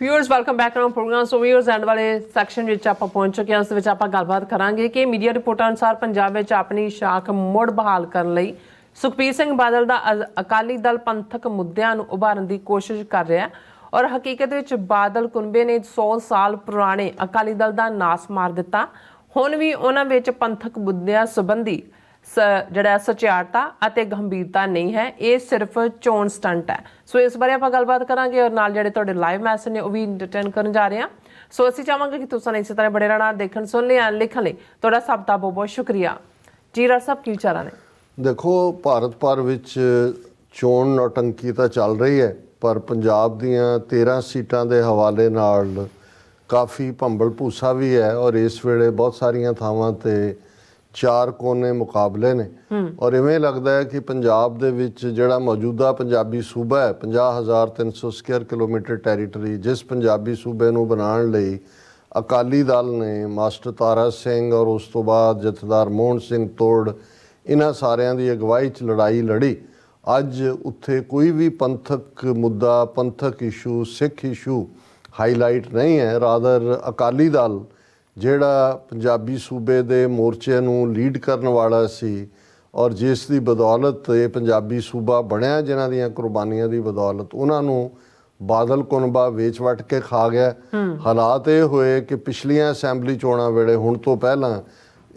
Viewers welcome back to program so viewers end ਵਾਲੇ section ਵਿੱਚ ਆਪਾਂ ਪਹੁੰਚ ਚੁੱਕੇ ਹਾਂ, ਉਸ ਵਿੱਚ ਆਪਾਂ ਗੱਲਬਾਤ ਕਰਾਂਗੇ ਕਿ ਮੀਡੀਆ ਰਿਪੋਰਟਾਂ ਅਨੁਸਾਰ ਪੰਜਾਬ ਵਿੱਚ ਆਪਣੀ ਸ਼ਾਖ ਮੁੜ ਬਹਾਲ ਕਰਨ ਲਈ ਸੁਖਬੀਰ ਸਿੰਘ ਬਾਦਲ ਦਾ ਅਕਾਲੀ ਦਲ ਪੰਥਕ ਮੁੱਦਿਆਂ ਨੂੰ ਉਭਾਰਨ ਦੀ ਕੋਸ਼ਿਸ਼ ਕਰ ਰਿਹਾ ਹੈ ਔਰ ਹਕੀਕਤ ਵਿੱਚ ਬਾਦਲ ਕੁੰਬੇ ਨੇ 100 ਸਾਲ ਪੁਰਾਣੇ ਅਕਾਲੀ ਦਲ ਦਾ ਨਾਸ ਮਾਰ ਦਿੱਤਾ। ਹੁਣ ਵੀ ਉਹਨਾਂ ਵਿੱਚ ਪੰਥਕ ਮੁੱਦਿਆਂ ਸੰਬੰਧੀ ਜਿਹੜਾ ਸਚਿਆਰਤਾ ਅਤੇ ਗੰਭੀਰਤਾ ਨਹੀਂ ਹੈ, ਇਹ ਸਿਰਫ ਚੋਣ ਸਟੰਟ ਹੈ। ਸੋ ਇਸ ਬਾਰੇ ਆਪਾਂ ਗੱਲਬਾਤ ਕਰਾਂਗੇ ਔਰ ਨਾਲ ਜਿਹੜੇ ਤੁਹਾਡੇ ਲਾਈਵ ਮੈਸੇਜ ਨੇ, ਉਹ ਵੀ ਇੰਟਰਟੇਨ ਕਰਨ ਜਾ ਰਹੇ ਹਾਂ। ਸੋ ਅਸੀਂ ਚਾਹਾਂਗੇ ਕਿ ਤੁਸੀਂ ਇਸੇ ਤਰ੍ਹਾਂ ਬੜੇ ਰਹਿਣਾ, ਦੇਖਣ, ਸੁਣ ਲਿਆ ਲਿਖਣ ਲਈ। ਤੁਹਾਡਾ ਸਭ ਦਾ ਬਹੁਤ ਬਹੁਤ ਸ਼ੁਕਰੀਆ। ਜੀ ਰਾ ਸਾਹਿਬ, ਕੀ ਵਿਚਾਰਾਂ ਨੇ? ਦੇਖੋ, ਭਾਰਤ ਭਰ ਵਿੱਚ ਚੋਣ ਨੌਟੰਕੀ ਤਾਂ ਚੱਲ ਰਹੀ ਹੈ, ਪਰ ਪੰਜਾਬ ਦੀਆਂ 13 ਸੀਟਾਂ ਦੇ ਹਵਾਲੇ ਨਾਲ ਕਾਫੀ ਭੰਬਲ ਭੂਸਾ ਵੀ ਹੈ ਔਰ ਇਸ ਵੇਲੇ ਬਹੁਤ ਸਾਰੀਆਂ ਥਾਵਾਂ ਤੇ ਚਾਰ ਕੋਨੇ ਮੁਕਾਬਲੇ ਨੇ। ਔਰ ਇਵੇਂ ਲੱਗਦਾ ਹੈ ਕਿ ਪੰਜਾਬ ਦੇ ਵਿੱਚ ਜਿਹੜਾ ਮੌਜੂਦਾ ਪੰਜਾਬੀ ਸੂਬਾ ਹੈ 50300 ਸਕੁਅਰ ਕਿਲੋਮੀਟਰ ਟੈਰੀਟਰੀ ਜਿਸ ਪੰਜਾਬੀ ਸੂਬੇ ਨੂੰ ਬਣਾਉਣ ਲਈ ਅਕਾਲੀ ਦਲ ਨੇ ਮਾਸਟਰ ਤਾਰਾ ਸਿੰਘ ਔਰ ਉਸ ਤੋਂ ਬਾਅਦ ਜਥੇਦਾਰ ਮੋਹਨ ਸਿੰਘ ਤੋੜ ਇਹਨਾਂ ਸਾਰਿਆਂ ਦੀ ਅਗਵਾਈ 'ਚ ਲੜਾਈ ਲੜੀ। ਅੱਜ ਉੱਥੇ ਕੋਈ ਵੀ ਪੰਥਕ ਮੁੱਦਾ ਪੰਥਕ ਇਸ਼ੂ ਸਿੱਖ ਇਸ਼ੂ ਹਾਈਲਾਈਟ ਨਹੀਂ ਹੈ। ਰਾਦਰ ਅਕਾਲੀ ਦਲ ਜਿਹੜਾ ਪੰਜਾਬੀ ਸੂਬੇ ਦੇ ਮੋਰਚੇ ਨੂੰ ਲੀਡ ਕਰਨ ਵਾਲਾ ਸੀ ਔਰ ਜਿਸ ਦੀ ਬਦੌਲਤ ਇਹ ਪੰਜਾਬੀ ਸੂਬਾ ਬਣਿਆ ਜਿਨ੍ਹਾਂ ਦੀਆਂ ਕੁਰਬਾਨੀਆਂ ਦੀ ਬਦੌਲਤ ਉਹਨਾਂ ਨੂੰ ਬਾਦਲ ਕੁਨਬਾ ਵੇਚ ਵਟ ਕੇ ਖਾ ਗਿਆ। ਹਾਲਾਤ ਇਹ ਹੋਏ ਕਿ ਪਿਛਲੀਆਂ ਅਸੈਂਬਲੀ ਚੋਣਾਂ ਵੇਲੇ ਹੁਣ ਤੋਂ ਪਹਿਲਾਂ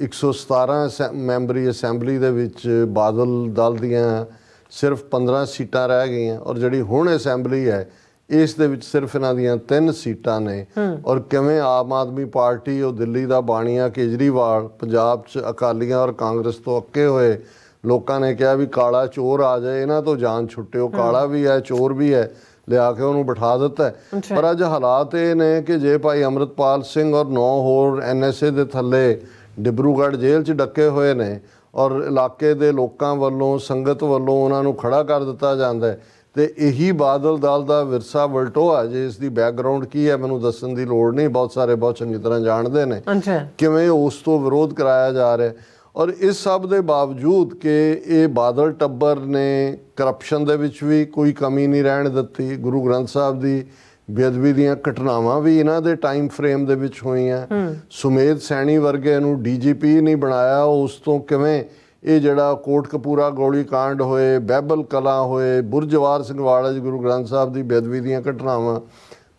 117 ਅਸੈਂ- ਮੈਂਬਰੀ ਅਸੈਂਬਲੀ ਦੇ ਵਿੱਚ ਬਾਦਲ ਦਲ ਦੀਆਂ ਸਿਰਫ 15 ਸੀਟਾਂ ਰਹਿ ਗਈਆਂ ਔਰ ਜਿਹੜੀ ਹੁਣ ਅਸੈਂਬਲੀ ਹੈ ਇਸ ਦੇ ਵਿੱਚ ਸਿਰਫ ਇਹਨਾਂ ਦੀਆਂ ਤਿੰਨ ਸੀਟਾਂ ਨੇ। ਔਰ ਕਿਵੇਂ ਆਮ ਆਦਮੀ ਪਾਰਟੀ ਉਹ ਦਿੱਲੀ ਦਾ ਬਾਣੀਆ ਕੇਜਰੀਵਾਲ ਪੰਜਾਬ 'ਚ ਅਕਾਲੀਆਂ ਔਰ ਕਾਂਗਰਸ ਤੋਂ ਅੱਕੇ ਹੋਏ ਲੋਕਾਂ ਨੇ ਕਿਹਾ ਵੀ ਕਾਲਾ ਚੋਰ ਆ ਜਾਏ ਇਹਨਾਂ ਤੋਂ ਜਾਨ ਛੁੱਟਿਓ। ਕਾਲਾ ਵੀ ਹੈ ਚੋਰ ਵੀ ਹੈ ਲਿਆ ਕੇ ਉਹਨੂੰ ਬਿਠਾ ਦਿੱਤਾ। ਪਰ ਅੱਜ ਹਾਲਾਤ ਇਹ ਨੇ ਕਿ ਜੇ ਭਾਈ ਅਮਰਤਪਾਲ ਸਿੰਘ ਔਰ ਨੌ ਹੋਰ ਐਨਐਸਏ ਦੇ ਥੱਲੇ ਡਿਬਰੂਗੜ੍ਹ ਜੇਲ੍ਹ 'ਚ ਡੱਕੇ ਹੋਏ ਨੇ ਔਰ ਇਲਾਕੇ ਦੇ ਲੋਕਾਂ ਵੱਲੋਂ ਸੰਗਤ ਵੱਲੋਂ ਉਹਨਾਂ ਨੂੰ ਖੜਾ ਕਰ ਦਿੱਤਾ ਜਾਂਦਾ ਹੈ ਤੇ ਇਹੀ ਬਾਦਲ ਦਲ ਦਾ ਵਿਰਸਾ ਵਲਟੋਆ ਜੇ ਇਸ ਦੀ ਬੈਕਗ੍ਰਾਉਂਡ ਕੀ ਹੈ ਮੈਨੂੰ ਦੱਸਣ ਦੀ ਲੋੜ ਨਹੀਂ ਬਹੁਤ ਸਾਰੇ ਬਹੁਤ ਚੰਗੀ ਤਰ੍ਹਾਂ ਜਾਣਦੇ ਨੇ ਕਿਵੇਂ ਉਸ ਤੋਂ ਵਿਰੋਧ ਕਰਾਇਆ ਜਾ ਰਿਹਾ। ਔਰ ਇਸ ਸਭ ਦੇ ਬਾਵਜੂਦ ਕਿ ਇਹ ਬਾਦਲ ਟੱਬਰ ਨੇ ਕਰਪਸ਼ਨ ਦੇ ਵਿੱਚ ਵੀ ਕੋਈ ਕਮੀ ਨਹੀਂ ਰਹਿਣ ਦਿੱਤੀ ਗੁਰੂ ਗ੍ਰੰਥ ਸਾਹਿਬ ਦੀ ਬੇਅਦਬੀ ਦੀਆਂ ਘਟਨਾਵਾਂ ਵੀ ਇਹਨਾਂ ਦੇ ਟਾਈਮ ਫਰੇਮ ਦੇ ਵਿੱਚ ਹੋਈਆਂ। ਸੁਮੇਧ ਸੈਣੀ ਵਰਗੇ ਨੂੰ ਡੀਜੀਪੀ ਨਹੀਂ ਬਣਾਇਆ ਉਸ ਤੋਂ ਕਿਵੇਂ ਇਹ ਜਿਹੜਾ ਕੋਟਕਪੂਰਾ ਗੋਲੀ ਕਾਂਡ ਹੋਏ ਬਹਿਬਲ ਕਲਾ ਹੋਏ ਬੁਰਜਵਾਰ ਸਿੰਘ ਵਾਲਾ ਜੀ ਗੁਰੂ ਗ੍ਰੰਥ ਸਾਹਿਬ ਦੀ ਬੇਅਦਬੀ ਦੀਆਂ ਘਟਨਾਵਾਂ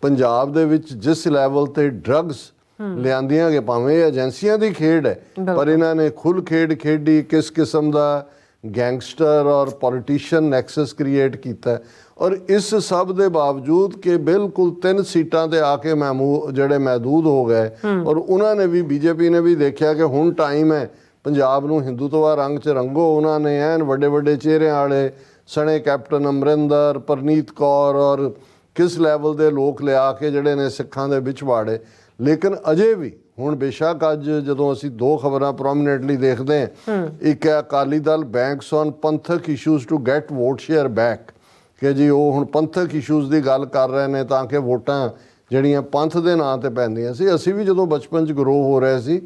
ਪੰਜਾਬ ਦੇ ਵਿੱਚ ਜਿਸ ਲੈਵਲ ਤੇ ਡਰੱਗਸ ਲਿਆਂਦੀਆਂ ਗਏ ਭਾਵੇਂ ਇਹ ਏਜੰਸੀਆਂ ਦੀ ਖੇਡ ਹੈ ਪਰ ਇਹਨਾਂ ਨੇ ਖੁੱਲ ਖੇਡ ਖੇਡੀ ਕਿਸ ਕਿਸਮ ਦਾ ਗੈਂਗਸਟਰ ਔਰ ਪੋਲੀਟੀਸ਼ੀਅਨ ਨੈਕਸਸ ਕ੍ਰੀਏਟ ਕੀਤਾ। ਔਰ ਇਸ ਸਭ ਦੇ ਬਾਵਜੂਦ ਕਿ ਬਿਲਕੁਲ ਤਿੰਨ ਸੀਟਾਂ ਤੇ ਆ ਕੇ ਮਹਿਮੂ ਜਿਹੜੇ ਮਹਿਦੂਦ ਹੋ ਗਏ ਔਰ ਉਹਨਾਂ ਨੇ ਵੀ ਬੀਜੇਪੀ ਨੇ ਵੀ ਦੇਖਿਆ ਕਿ ਹੁਣ ਟਾਈਮ ਹੈ ਪੰਜਾਬ ਨੂੰ ਹਿੰਦੂਤਵਾ ਰੰਗ ਚ ਰੰਗੋ ਉਹਨਾਂ ਨੇ ਐਨ ਵੱਡੇ ਵੱਡੇ ਚਿਹਰਿਆਂ ਵਾਲੇ ਸਣੇ ਕੈਪਟਨ ਅਮਰਿੰਦਰ ਪਰਨੀਤ ਕੌਰ ਔਰ ਕਿਸ ਲੈਵਲ ਦੇ ਲੋਕ ਲਿਆ ਕੇ ਜਿਹੜੇ ਨੇ ਸਿੱਖਾਂ ਦੇ ਵਿੱਚ ਵਾੜੇ। ਲੇਕਿਨ ਅਜੇ ਵੀ ਹੁਣ ਬੇਸ਼ੱਕ ਅੱਜ ਜਦੋਂ ਅਸੀਂ ਦੋ ਖਬਰਾਂ ਪ੍ਰੋਮਿਨੈਂਟਲੀ ਦੇਖਦੇ ਹਾਂ ਇੱਕ ਹੈ Akali Dal banks on Panthic issues to get vote share back ਕਿ ਜੀ ਉਹ ਹੁਣ ਪੰਥਕ ਇਸ਼ੂਜ਼ ਦੀ ਗੱਲ ਕਰ ਰਹੇ ਨੇ ਤਾਂ ਕਿ ਵੋਟਾਂ ਜਿਹੜੀਆਂ ਪੰਥ ਦੇ ਨਾਂ ਤੇ ਪੈਂਦੀਆਂ ਸੀ ਅਸੀਂ ਵੀ ਜਦੋਂ ਬਚਪਨ 'ਚ ਗਰੋ ਹੋ ਰਹੇ ਸੀ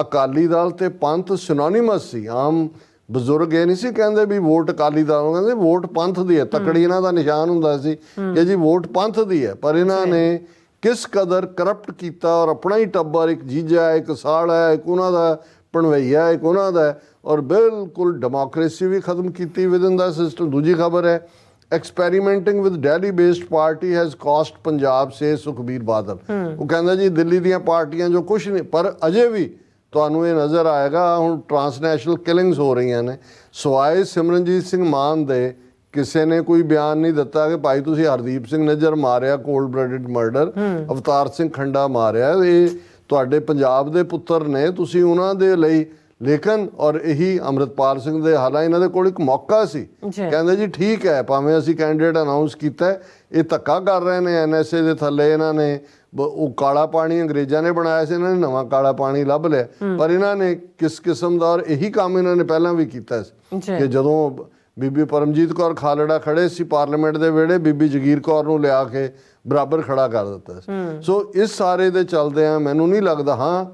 ਅਕਾਲੀ ਦਲ ਤੇ ਪੰਥ ਸਿਨੋਨਿਮਸ ਸੀ। ਆਮ ਬਜ਼ੁਰਗ ਇਹ ਨਹੀਂ ਸੀ ਕਹਿੰਦੇ ਵੀ ਵੋਟ ਅਕਾਲੀ ਦਲ ਨੂੰ ਕਹਿੰਦੇ ਵੋਟ ਪੰਥ ਦੀ ਹੈ। ਤਕੜੀ ਇਹਨਾਂ ਦਾ ਨਿਸ਼ਾਨ ਹੁੰਦਾ ਸੀ ਕਿ ਜੀ ਵੋਟ ਪੰਥ ਦੀ ਹੈ। ਪਰ ਇਹਨਾਂ ਨੇ ਕਿਸ ਕਦਰ ਕਰਪਟ ਕੀਤਾ ਔਰ ਆਪਣਾ ਹੀ ਟੱਬਰ ਇੱਕ ਜੀਜਾ ਇੱਕ ਸਾਲ ਹੈ ਇੱਕ ਉਹਨਾਂ ਦਾ ਪਣਵਈਆ ਇੱਕ ਉਹਨਾਂ ਦਾ ਔਰ ਬਿਲਕੁਲ ਡੈਮੋਕ੍ਰੇਸੀ ਵੀ ਖਤਮ ਕੀਤੀ ਵਿਦਨ ਦਾ ਸਿਸਟਮ ਦੂਜੀ ਖਬਰ ਹੈ experimenting with Dalit based party has cost Punjab says Sukhbir Badal. ਉਹ ਕਹਿੰਦਾ ਜੀ ਦਿੱਲੀ ਦੀਆਂ ਪਾਰਟੀਆਂ ਜੋ ਕੁਝ ਨਹੀਂ ਪਰ ਅਜੇ ਵੀ ਤੁਹਾਨੂੰ ਇਹ ਨਜ਼ਰ ਆਏਗਾ ਹੁਣ ਟਰਾਂਸਨੈਸ਼ਨਲ ਕਿਲਿੰਗਸ ਹੋ ਰਹੀਆਂ ਨੇ। ਸਵਾਏ ਸਿਮਰਨਜੀਤ ਸਿੰਘ ਮਾਨ ਦੇ ਕਿਸੇ ਨੇ ਕੋਈ ਬਿਆਨ ਨਹੀਂ ਦਿੱਤਾ ਕਿ ਭਾਈ ਤੁਸੀਂ ਹਰਦੀਪ ਸਿੰਘ ਨਜਰ ਮਾਰਿਆ cold blooded murder Avtar Singh Khanda ਮਾਰਿਆ। ਇਹ ਤੁਹਾਡੇ ਪੰਜਾਬ ਦੇ ਪੁੱਤਰ ਨੇ ਤੁਸੀਂ ਉਹਨਾਂ ਦੇ ਲਈ ਲੇਕਿਨ ਔਰ ਇਹੀ ਅਮਰਿਤਪਾਲ ਸਿੰਘ ਦੇ ਹਾਲਾਂ ਇਹਨਾਂ ਦੇ ਕੋਲ ਇੱਕ ਮੌਕਾ ਸੀ। ਕਹਿੰਦੇ ਜੀ ਠੀਕ ਹੈ ਭਾਵੇਂ ਅਸੀਂ ਕੈਂਡੀਡੇਟ ਅਨਾਉਂਸ ਕੀਤਾ ਇਹ ਧੱਕਾ ਕਰ ਰਹੇ ਨੇ ਐਨਐਸਏ ਦੇ ਥੱਲੇ ਇਹਨਾਂ ਨੇ। ਉਹ ਕਾਲਾ ਪਾਣੀ ਅੰਗਰੇਜ਼ਾਂ ਨੇ ਬਣਾਇਆ ਸੀ ਇਹਨਾਂ ਨੇ ਨਵਾਂ ਕਾਲਾ ਪਾਣੀ ਲੱਭ ਲਿਆ। ਪਰ ਇਹਨਾਂ ਨੇ ਕਿਸ ਕਿਸਮ ਦਾ ਔਰ ਇਹੀ ਕੰਮ ਇਹਨਾਂ ਨੇ ਪਹਿਲਾਂ ਵੀ ਕੀਤਾ ਸੀ। ਕਿ ਜਦੋਂ ਬੀਬੀ ਪਰਮਜੀਤ ਕੌਰ ਖਾਲੜਾ ਖੜੇ ਸੀ ਪਾਰਲੀਮੈਂਟ ਦੇ ਵੇੜੇ ਬੀਬੀ ਜਗੀਰ ਕੌਰ ਨੂੰ ਲਿਆ ਕੇ ਬਰਾਬਰ ਖੜਾ ਕਰ ਦਿੱਤਾ ਸੀ। ਸੋ ਇਸ ਸਾਰੇ ਦੇ ਚੱਲਦੇ ਆ ਮੈਨੂੰ ਨਹੀਂ ਲੱਗਦਾ ਹਾਂ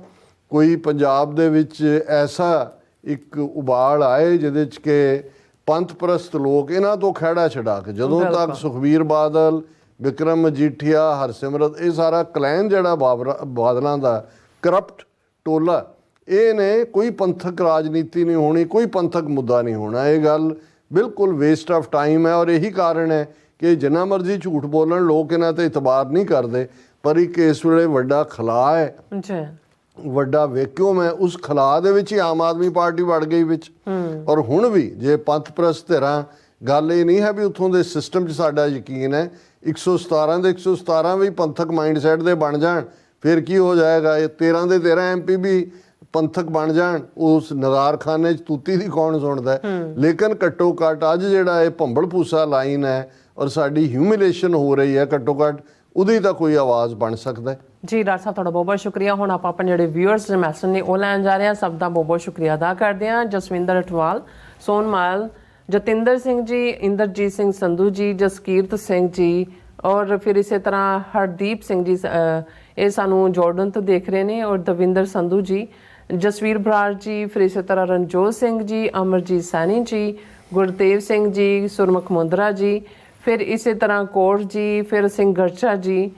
ਕੋਈ ਪੰਜਾਬ ਦੇ ਵਿੱਚ ਐਸਾ ਇੱਕ ਉਬਾਲ ਆਏ ਜਿਹਦੇ ਚ ਕਿ ਪੰਥ ਪ੍ਰਸਤ ਲੋਕ ਇਹਨਾਂ ਤੋਂ ਖਹਿੜਾ ਛਡਾ ਕੇ ਜਦੋਂ ਤੱਕ ਸੁਖਬੀਰ ਬਾਦਲ ਵਿਕਰਮ ਮਜੀਠੀਆ ਹਰਸਿਮਰਤ ਇਹ ਸਾਰਾ ਕਲੈਨ ਜਿਹੜਾ ਬਾਦਲਾਂ ਦਾ ਕਰਪਟ ਟੋਲਾ ਇਹ ਨੇ ਕੋਈ ਪੰਥਕ ਰਾਜਨੀਤੀ ਨਹੀਂ ਹੋਣੀ ਕੋਈ ਪੰਥਕ ਮੁੱਦਾ ਨਹੀਂ ਹੋਣਾ ਇਹ ਗੱਲ ਬਿਲਕੁਲ ਵੇਸਟ ਆਫ ਟਾਈਮ ਹੈ ਔਰ ਇਹੀ ਕਾਰਨ ਹੈ ਕਿ ਜਿੰਨਾ ਮਰਜ਼ੀ ਝੂਠ ਬੋਲਣ ਲੋਕ ਇਹਨਾਂ ਤੇ ਇਤਬਾਰ ਨਹੀਂ ਕਰਦੇ ਪਰ ਇੱਕ ਇਸ ਵੇਲੇ ਵੱਡਾ ਖਲਾ ਹੈ। ਜੀ। ਵੱਡਾ ਵੈਕਿਊਮ ਹੈ ਉਸ ਖਲਾ ਦੇ ਵਿੱਚ ਹੀ ਆਮ ਆਦਮੀ ਪਾਰਟੀ ਵੜ ਗਈ ਵਿੱਚ। ਔਰ ਹੁਣ ਵੀ ਜੇ ਪੰਥ ਪ੍ਰਸਤ ਧਿਰਾਂ ਗੱਲ ਇਹ ਨਹੀਂ ਹੈ ਵੀ ਉੱਥੋਂ ਦੇ ਸਿਸਟਮ 'ਚ ਸਾਡਾ ਯਕੀਨ ਹੈ 117 ਦੇ 117 ਵੀ ਪੰਥਕ ਮਾਈਂਡਸੈਟ ਦੇ ਬਣ ਜਾਣ ਫਿਰ ਕੀ ਹੋ ਜਾਏਗਾ? ਇਹ 13 ਦੇ 13 ਐਮਪੀ ਵੀ ਪੰਥਕ ਬਣ ਜਾਣ ਉਸ ਨਜ਼ਾਰਖਾਨੇ 'ਚ ਤੂਤੀ ਦੀ ਕੌਣ ਸੁਣਦਾ? ਲੇਕਿਨ ਘੱਟੋ ਘੱਟ ਅੱਜ ਜਿਹੜਾ ਇਹ ਭੰਬਲ ਭੂਸਾ ਲਾਈਨ ਹੈ ਔਰ ਸਾਡੀ ਹਿਊਮਿਲੇਸ਼ਨ ਹੋ ਰਹੀ ਹੈ ਘੱਟੋ ਘੱਟ ਉਹਦੀ ਤਾਂ ਕੋਈ ਆਵਾਜ਼ ਬਣ ਸਕਦਾ ਜੀ, ਡਾਕਟਰ ਸਾਹਿਬ, ਤੁਹਾਡਾ ਬਹੁਤ ਬਹੁਤ ਸ਼ੁਕਰੀਆ। ਹੁਣ ਆਪਾਂ ਆਪਣੇ ਜਿਹੜੇ ਵਿਊਅਰਸ ਨੇ, ਮੈਸੇਜ ਨੇ, ਉਹ ਲੈਣ ਜਾ ਰਹੇ ਹਾਂ। ਸਭ ਦਾ ਬਹੁਤ ਬਹੁਤ ਸ਼ੁਕਰੀਆ ਅਦਾ ਕਰਦੇ ਹਾਂ। ਜਸਵਿੰਦਰ ਅਟਵਾਲ ਸੋਨਮਾਲ, ਜਤਿੰਦਰ ਸਿੰਘ ਜੀ, ਇੰਦਰਜੀਤ ਸਿੰਘ ਸੰਧੂ ਜੀ, ਜਸਕੀਰਤ ਸਿੰਘ ਜੀ, ਔਰ ਫਿਰ ਇਸੇ ਤਰ੍ਹਾਂ ਹਰਦੀਪ ਸਿੰਘ ਜੀ ਇਹ ਸਾਨੂੰ ਜਾਰਡਨ ਤੋਂ ਦੇਖ ਰਹੇ ਨੇ, ਔਰ ਦਵਿੰਦਰ ਸੰਧੂ ਜੀ, ਜਸਵੀਰ ਬਰਾੜ ਜੀ, ਫਿਰ ਇਸੇ ਤਰ੍ਹਾਂ ਰਣਜੋਤ ਸਿੰਘ ਜੀ, ਅਮਰਜੀਤ ਸੈਣੀ ਜੀ, ਗੁਰਦੇਵ ਸਿੰਘ ਜੀ, ਸੁਰਮੁਖ ਮੁੰਦਰਾ ਜੀ ਫਿਰ ਇਸੇ ਤਰ੍ਹਾਂ ਕੌਰ ਜੀ ਫਿਰ ਸਿੰਘ ਗਰਚਾ ਜੀ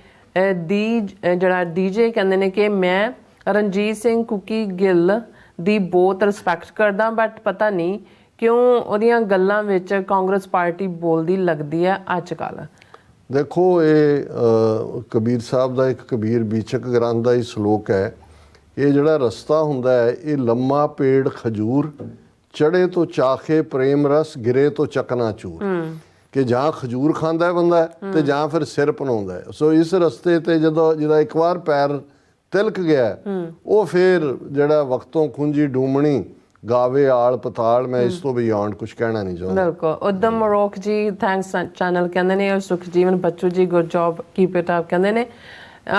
ਦੀ ਜਿਹੜਾ ਡੀਜੇ ਕਹਿੰਦੇ ਨੇ ਕਿ ਮੈਂ ਰਣਜੀਤ ਸਿੰਘ ਕੁਕੀ ਗਿੱਲ ਦੀ ਬਹੁਤ ਰਿਸਪੈਕਟ ਕਰਦਾ ਬਟ ਪਤਾ ਨਹੀਂ ਕਿਉਂ ਉਹਦੀਆਂ ਗੱਲਾਂ ਵਿੱਚ ਕਾਂਗਰਸ ਪਾਰਟੀ ਬੋਲਦੀ ਲੱਗਦੀ ਹੈ ਅੱਜ ਕੱਲ ਦੇਖੋ ਇਹ ਕਬੀਰ ਸਾਹਿਬ ਦਾ ਇੱਕ ਕਬੀਰ ਬੀਚਕ ਗ੍ਰੰਥ ਦਾ ਹੀ ਸ਼ਲੋਕ ਹੈ। ਇਹ ਜਿਹੜਾ ਰਸਤਾ ਹੁੰਦਾ ਹੈ ਇਹ ਲੰਮਾ ਪੇੜ ਖਜੂਰ ਚੜੇ ਤੋਂ ਚਾਖੇ ਪ੍ਰੇਮ ਰਸ ਗਿਰੇ ਤੋਂ ਚਕਨਾ ਚੂਰ। ਕਿ ਜਾਂ ਖਜੂਰ ਖਾਂਦਾ ਹੈ ਬੰਦਾ ਤੇ ਜਾਂ ਫਿਰ ਸਿਰ ਪਨਾਉਂਦਾ ਹੈ। ਸੋ ਇਸ ਰਸਤੇ ਤੇ ਜਦੋਂ ਜਿਹਦਾ ਇੱਕ ਵਾਰ ਪੈਰ ਤਿਲਕ ਗਿਆ ਉਹ ਫਿਰ ਜਿਹੜਾ ਵਕਤੋਂ ਖੁੰਜੀ ਡੂਮਣੀ ਗਾਵੇ ਆਲ ਪਤਾਲ ਮੈਂ ਇਸ ਤੋਂ ਬਿਯੋਂਡ ਕੁਝ ਕਹਿਣਾ ਨਹੀਂ ਚਾਹੁੰਦਾ। ਬਿਲਕੁਲ। ਉਦਮ ਮਰੋਕ ਜੀ ਥੈਂਕਸ ਚੈਨਲ ਕਹਿੰਦੇ ਨੇ ਔਰ Sukhjeevan Bachchu ji good job keep it up ਕਹਿੰਦੇ ਨੇ।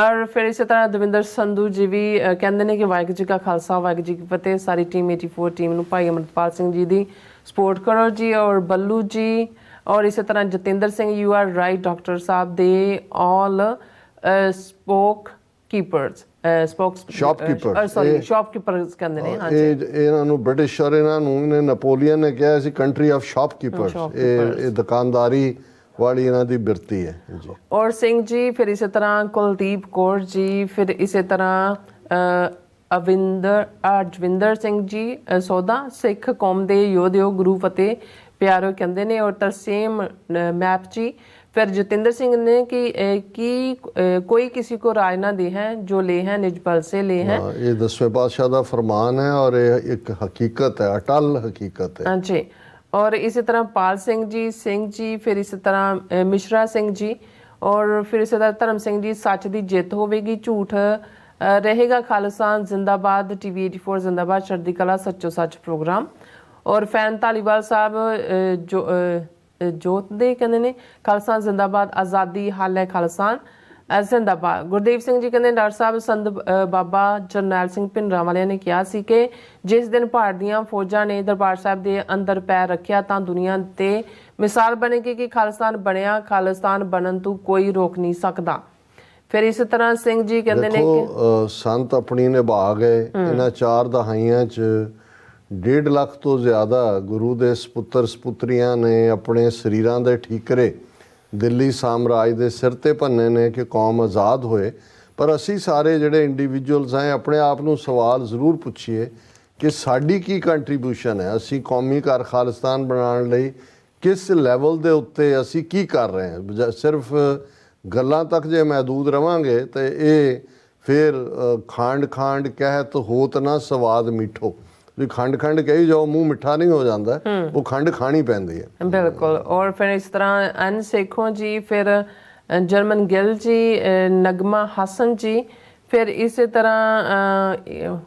ਔਰ ਫਿਰ ਇਸੇ ਤਰ੍ਹਾਂ ਦਵਿੰਦਰ ਸੰਧੂ ਜੀ ਵੀ ਕਹਿੰਦੇ ਨੇ ਕਿ ਵਾਹਿਗੁਰੂ ਜੀ ਕਾ ਖਾਲਸਾ ਵਾਹਿਗੁਰੂ ਜੀ ਕੀ ਫਤਿਹ ਸਾਰੀ ਟੀਮ 84 ਟੀਮ ਨੂੰ ਭਾਈ ਅਮਰਪਾਲ ਸਿੰਘ ਜੀ ਦੀ ਸਪੋਰਟ ਕਰੋ ਜੀ ਔਰ ਬੱਲੂ ਜੀ ਔਰ ਇਸੇ ਤਰ੍ਹਾਂ Jatinder Singh you are right doctor ਸਾਹਿਬ ਦੇ all shopkeepers spoke Shopkeepers, sorry shopkeepers ਕਹਿੰਦੇ ਨੇ ਹਾਂਜੀ। ਇਹ ਇਹਨਾਂ ਨੂੰ ਬ੍ਰਿਟਿਸ਼ ਔਰ ਇਹਨਾਂ ਨੂੰ ਇਹਨੇ ਨੈਪੋਲੀਅਨ ਨੇ ਕਿਹਾ ਸੀ ਕੰਟਰੀ ਆਫ ਸ਼ਾਪਕੀਪਰਸ ਇਹ ਇਹ ਦੁਕਾਨਦਾਰੀ ਵਾਲੀ ਇਹਨਾਂ ਦੀ ਬਿਰਤੀ ਹੈ ਜੀ। ਔਰ ਸਿੰਘ ਜੀ ਫਿਰ ਇਸੇ ਤਰ੍ਹਾਂ ਕੁਲਦੀਪ ਕੌਰ ਜੀ ਫਿਰ ਇਸੇ ਤਰ੍ਹਾਂ ਅਵਿੰਦਰ ਅਜਵਿੰਦਰ ਸਿੰਘ ਜੀ ਸੋਦਾ ਸਿੱਖ ਕੌਮ ਦੇ ਯੋਧਿਓ ਗੁਰੂ ਫਤਿਹ ਪਿਆਰੋ ਕਹਿੰਦੇ ਨੇ ਔਰ ਮੈਪ ਜੀ ਫਿਰ ਜਤਿੰਦਰ ਸਿੰਘ ਨੇ ਕਿ ਕਿ ਕੋਈ ਕਿਸੇ ਕੋ ਰਾਏ ਨਾ ਦੇ ਹੈ ਜੋ ਲੈ ਹੈ ਨਿਜਪਲ ਸੇ ਲੈ ਹੈ। ਇਹ ਦਸਵੇਂ ਪਾਤਸ਼ਾਹ ਦਾ ਫਰਮਾਨ ਹੈ ਔਰ ਇਹ ਇੱਕ ਹਕੀਕਤ ਹੈ ਅਟਲ ਹਕੀਕਤ ਹੈ। ਹਾਂਜੀ। ਔਰ ਇਸੇ ਤਰ੍ਹਾਂ ਪਾਲ ਸਿੰਘ ਜੀ ਸਿੰਘ ਜੀ ਫਿਰ ਇਸੇ ਤਰ੍ਹਾਂ ਮਿਸ਼ਰਾ ਸਿੰਘ ਜੀ ਔਰ ਫਿਰ ਇਸੇ ਤਰ੍ਹਾਂ ਧਰਮ ਸਿੰਘ ਜੀ ਸੱਚ ਦੀ ਜਿੱਤ ਹੋਵੇਗੀ ਝੂਠ ਰਹੇਗਾ ਖਾਲਸਾ ਜ਼ਿੰਦਾਬਾਦ ਟੀਵੀ 84 ਜ਼ਿੰਦਾਬਾਦ ਸ਼ਰਦੀ ਕਲਾ ਸੱਚੋ ਸੱਚ ਪ੍ਰੋਗਰਾਮ। ਔਰ ਫੈਨ ਧਾਲੀਵਾਲ ਸਾਹਿਬ ਜੋ ਜੋਤ ਦੇ ਕਹਿੰਦੇ ਨੇ ਖਾਲਿਸਤਾਨ ਜ਼ਿੰਦਾਬਾਦ ਆਜ਼ਾਦੀ ਹਾਲ ਹੈ ਖਾਲਿਸਤਾਨ ਅ, ਜ਼ਿੰਦਾਬਾਦ। ਗੁਰਦੇਵ ਸਿੰਘ ਜੀ ਕਹਿੰਦੇ ਡਾਕਟਰ ਸਾਹਿਬ ਸੰਤ ਬਾਬਾ ਜਰਨੈਲ ਸਿੰਘ ਭਿੰਡਰਾਂ ਵਾਲਿਆਂ ਨੇ ਕਿਹਾ ਸੀ ਕਿ ਜਿਸ ਦਿਨ ਭਾਰਤ ਦੀਆਂ ਫੌਜਾਂ ਨੇ ਦਰਬਾਰ ਸਾਹਿਬ ਦੇ ਅੰਦਰ ਪੈਰ ਰੱਖਿਆ ਤਾਂ ਦੁਨੀਆ ਤੇ ਮਿਸਾਲ ਬਣੇਗੀ ਕਿ ਖਾਲਿਸਤਾਨ ਬਣਿਆ ਖਾਲਿਸਤਾਨ ਬਣਨ ਤੋਂ ਕੋਈ ਰੋਕ ਨਹੀਂ ਸਕਦਾ। ਫਿਰ ਇਸ ਤਰ੍ਹਾਂ ਸਿੰਘ ਜੀ ਕਹਿੰਦੇ ਨੇ ਕਿ ਸੰਤ ਆਪਣੀ ਨਿਭਾ ਗਏ। ਇਹਨਾਂ ਚਾਰ ਦਹਾਈਆਂ ਚ 1.5 ਲੱਖ ਤੋਂ ਜ਼ਿਆਦਾ ਗੁਰੂ ਦੇ ਸਪੁੱਤਰ ਸਪੁੱਤਰੀਆਂ ਨੇ ਆਪਣੇ ਸਰੀਰਾਂ ਦੇ ਠੀਕਰੇ ਦਿੱਲੀ ਸਾਮਰਾਜ ਦੇ ਸਿਰ ਤੇ ਭੰਨੇ ਨੇ ਕਿ ਕੌਮ ਆਜ਼ਾਦ ਹੋਏ। ਪਰ ਅਸੀਂ ਸਾਰੇ ਜਿਹੜੇ ਇੰਡੀਵਿਜੂਅਲਸ ਆ ਆਪਣੇ ਆਪ ਨੂੰ ਸਵਾਲ ਜ਼ਰੂਰ ਪੁੱਛੀਏ ਕਿ ਸਾਡੀ ਕੀ ਕੰਟਰੀਬਿਊਸ਼ਨ ਹੈ? ਅਸੀਂ ਕੌਮੀ ਘਰ ਖਾਲਿਸਤਾਨ ਬਣਾਉਣ ਲਈ ਕਿਸ ਲੈਵਲ ਦੇ ਉੱਤੇ ਅਸੀਂ ਕੀ ਕਰ ਰਹੇ ਹਾਂ? ਸਿਰਫ ਗੱਲਾਂ ਤੱਕ ਜੇ ਮਹਦੂਦ ਰਵਾਂਗੇ, ਤੇ ਇਹ ਫਿਰ ਖਾਂਡ ਖਾਂਡ ਕਹਿਤ ਹੋਤ ਨਾ ਸਵਾਦ ਮਿੱਠੋ। ਵੀ ਖੰਡ ਖੰਡ ਕਹੀ ਜਾਓ ਮੂੰਹ ਮਿੱਠਾ ਨਹੀਂ ਹੋ ਜਾਂਦਾ। ਉਹ ਖੰਡ ਖਾਣੀ ਪੈਂਦੀ ਹੈ। ਬਿਲਕੁਲ। ਔਰ ਫਿਰ ਇਸ ਤਰ੍ਹਾਂ ਅਨ ਸੇਖੋਂ ਜੀ ਫਿਰ ਜਰਮਨ ਗਿੱਲ ਜੀ ਨਗਮਾ ਹਸਨ ਜੀ ਫਿਰ ਇਸੇ ਤਰ੍ਹਾਂ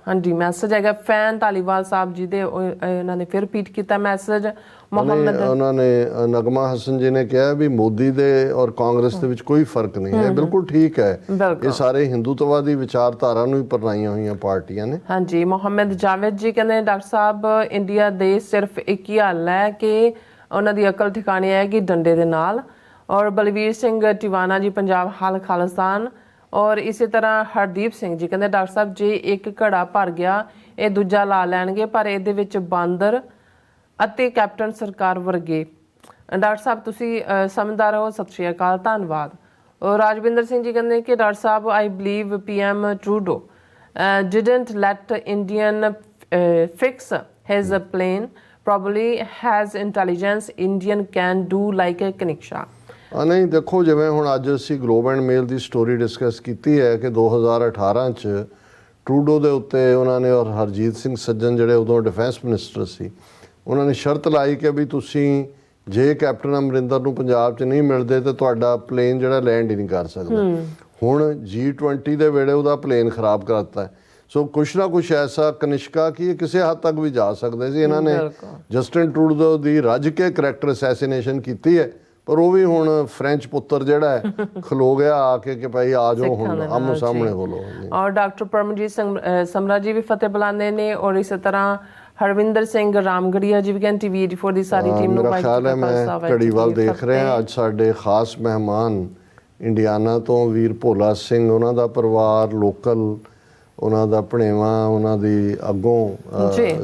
ਹਾਂਜੀ ਮੈਸੇਜ ਹੈਗਾ ਫੈਨ ਧਾਲੀਵਾਲ ਸਾਹਿਬ ਜੀ ਦੇ ਉਹ, ਅ, ਇਹਨਾਂ ਨੇ ਫਿਰ ਰਿਪੀਟ ਕੀਤਾ ਮੈਸੇਜ ਮੁਹੰਮਦ। ਉਹਨੇ- ਨੇ ਨਗਮਾ ਹਸਨ ਜੀ ਨੇ ਕਿਹਾ ਵੀ ਮੋਦੀ ਦੇ ਔਰ ਕਾਂਗਰਸ ਦੇ ਵਿੱਚ ਕੋਈ ਫ਼ਰਕ ਨਹੀਂ ਹੈ। ਬਿਲਕੁਲ ਠੀਕ ਹੈ। ਇਹ ਸਾਰੇ ਹਿੰਦੂਤਵਾਦੀ ਵਿਚਾਰਧਾਰਾ ਨੂੰ ਹੀ ਪਰਨਾਈਆਂ ਹੋਈਆਂ ਪਾਰਟੀਆਂ ਨੇ। ਹਾਂਜੀ ਮੁਹੰਮਦ ਜਾਵੇਦ ਜੀ ਕਹਿੰਦੇ ਡਾਕਟਰ ਸਾਹਿਬ ਇੰਡੀਆ ਦੇ ਸਿਰਫ ਇੱਕ ਹੀ ਹੱਲ ਹੈ ਕਿ ਉਹਨਾਂ ਦੀ ਅਕਲ ਠਿਕਾਣੇ ਆਏਗੀ ਡੰਡੇ ਦੇ ਨਾਲ। ਔਰ ਬਲਵੀਰ ਸਿੰਘ ਟਿਵਾਣਾ ਜੀ ਪੰਜਾਬ ਹਾਲ ਖਾਲਿਸਤਾਨ ਔਰ ਇਸੇ ਤਰ੍ਹਾਂ ਹਰਦੀਪ ਸਿੰਘ ਜੀ ਕਹਿੰਦੇ ਡਾਕਟਰ ਸਾਹਿਬ ਜੇ ਇੱਕ ਘੜਾ ਭਰ ਗਿਆ ਇਹ ਦੂਜਾ ਲਾ ਲੈਣਗੇ ਪਰ ਇਹਦੇ ਵਿੱਚ ਬਾਂਦਰ ਅਤੇ ਕੈਪਟਨ ਸਰਕਾਰ ਵਰਗੇ। ਡਾਕਟਰ ਸਾਹਿਬ ਤੁਸੀਂ ਅ, ਸਮਝਦਾਰ ਹੋ ਸਤਿ ਸ਼੍ਰੀ ਅਕਾਲ ਧੰਨਵਾਦ। ਰਾਜਵਿੰਦਰ ਸਿੰਘ ਜੀ ਕਹਿੰਦੇ ਕਿ doctor sahib I believe PM Trudeau didn't let indian uh, fix his plane probably has intelligence indian can do like a kaniksha ਆ ਨਹੀਂ ਦੇਖੋ ਜਿਵੇਂ ਹੁਣ ਅੱਜ ਅਸੀਂ ਗਲੋਬ ਐਂਡ ਮੇਲ ਦੀ ਸਟੋਰੀ ਡਿਸਕਸ ਕੀਤੀ ਹੈ ਕਿ 2018 ਚ ਟਰੂਡੋ ਦੇ ਉੱਤੇ ਉਹਨਾਂ ਨੇ ਔਰ ਹਰਜੀਤ ਸਿੰਘ ਸੱਜਣ ਜਿਹੜੇ ਉਦੋਂ ਡਿਫੈਂਸ ਮਿਨਿਸਟਰ ਸੀ ਉਹਨਾਂ ਨੇ ਸ਼ਰਤ ਲਾਈ ਕਿ ਵੀ ਤੁਸੀਂ ਜੇ ਕੈਪਟਨ ਅਮਰਿੰਦਰ ਨੂੰ ਪੰਜਾਬ 'ਚ ਨਹੀਂ ਮਿਲਦੇ ਤੇ ਤੁਹਾਡਾ ਪਲੇਨ ਜਿਹੜਾ ਲੈਂਡ ਹੀ ਨਹੀਂ ਕਰ ਸਕਦਾ। ਹੁਣ G20 ਦੇ ਵੇਲੇ ਉਹਦਾ ਪਲੇਨ ਖਰਾਬ ਕਰਤਾ ਹੈ ਸੋ ਕੁਛ ਨਾ ਕੁਛ ਐਸਾ ਕਨਿਸ਼ਕਾ ਕਿ ਇਹ ਕਿਸੇ ਹੱਦ ਤੱਕ ਵੀ ਜਾ ਸਕਦੇ ਸੀ। ਇਹਨਾਂ ਨੇ। ਜਸਟਿਨ ਟਰੂਡੋ ਦੀ ਰੱਜ ਕੇ ਕਰੈਕਟਰ ਅਸੈਸੀਨੇਸ਼ਨ ਕੀਤੀ ਹੈ। ਪਰ ਉਹ ਵੀ ਹੁਣ ਫ੍ਰੈਂਚ ਪੁੱਤਰ ਜਿਹੜਾ ਹੈ ਖਲੋ ਗਿਆ ਆ ਕੇ ਕਿ ਭਾਈ ਆ ਜਾਓ ਹੁਣ ਆਮੋ ਸਾਹਮਣੇ। ਬੋਲੋ ਔਰ ਡਾਕਟਰ ਪਰਮਜੀਤ ਸਿੰਘ ਸਮਰਾ ਜੀ ਵੀ ਫਤਿਹ ਬੁਲਾਉਂਦੇ ਨੇ ਔਰ ਇਸੇ ਤਰ੍ਹਾਂ ਹਰਵਿੰਦਰ ਸਿੰਘ ਰਾਮਗੜੀਆ ਜੀ ਵੀ ਕਹਿੰਦੇ ਟੀਵੀ 84 ਦੀ ਸਾਰੀ ਟੀਮ ਨੂੰ ਮੇਰਾ ਖਿਆਲ ਹੈ ਮੈਂ ਘੜੀਵਾਲ ਦੇਖ ਰਿਹਾ। ਅੱਜ ਸਾਡੇ ਖਾਸ ਮਹਿਮਾਨ ਇੰਡੀਆਨਾ ਤੋਂ ਵੀਰ ਭੋਲਾ ਸਿੰਘ ਉਹਨਾਂ ਦਾ ਪਰਿਵਾਰ ਲੋਕਲ ਉਹਨਾਂ ਦਾ ਭਣੇਵਾ ਉਹਨਾਂ ਦੀ ਅੱਗੋਂ।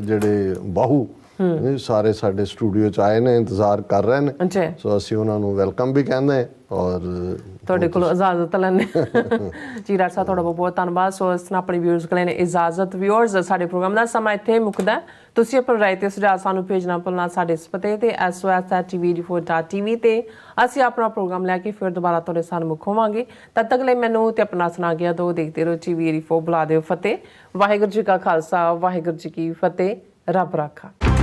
ਜਿਹੜੇ ਬਾਹੂ ਇਹ ਸਾਰੇ ਸਾਡੇ ਸਟੂਡੀਓ ਚ ਆਏ ਨੇ ਇੰਤਜ਼ਾਰ ਕਰ ਰਹੇ ਨੇ। ਜੀ ਸੋ ਅਸੀਂ ਉਹਨਾਂ ਨੂੰ ਵੈਲਕਮ ਵੀ ਕਹਿੰਦੇ ਹਾਂ ਔਰ ਤੁਹਾਡੇ ਕੋਲ ਇਜਾਜ਼ਤ ਲੈਣੇ ਜੀ ਡਾਕਟਰ ਸਾਹਿਬ ਤੁਹਾਡਾ ਬਹੁਤ ਬਹੁਤ ਧੰਨਵਾਦ। ਸੋ ਇਸ ਨਾਲ ਆਪਣੀ ਵਿਊਅਰਸ ਕੋਲ ਨੇ ਇਜਾਜ਼ਤ ਵਿਊਅਰਸ ਸਾਡੇ ਪ੍ਰੋਗਰਾਮ ਦਾ ਸਮਾਂ ਇੱਥੇ ਮੁੱਕਦਾ। ਤੁਸੀਂ ਆਪਣਾ ਰਾਏ ਤੇ ਸੁਝਾਅ ਸਾਨੂੰ ਭੇਜਣਾ ਭੁੱਲਣਾ ਸਾਡੇ ਇਸ ਪਤੇ ਤੇ sos@tv4.tv ਤੇ। ਅਸੀਂ ਆਪਣਾ ਪ੍ਰੋਗਰਾਮ ਲੈ ਕੇ ਫਿਰ ਦੁਬਾਰਾ ਤੁਹਾਡੇ ਸਾਹਮਣੇ ਹੋਵਾਂਗੇ। ਤਦ ਤੱਕ ਲਈ ਮੈਨੂੰ ਤੇ ਆਪਣਾ ਸੁਣਾ ਗਿਆ ਦੋ ਦੇਖਦੇ ਰਹੋ ਟੀਵੀ 84 ਬੁਲਾ ਦਿਓ ਫਤਿਹ। ਵਾਹਿਗੁਰੂ ਜੀ ਕਾ ਖਾਲਸਾ ਵਾਹਿਗੁਰੂ ਜੀ ਕੀ ਫਤਿਹ। ਰੱਬ ਰਾਖਾ।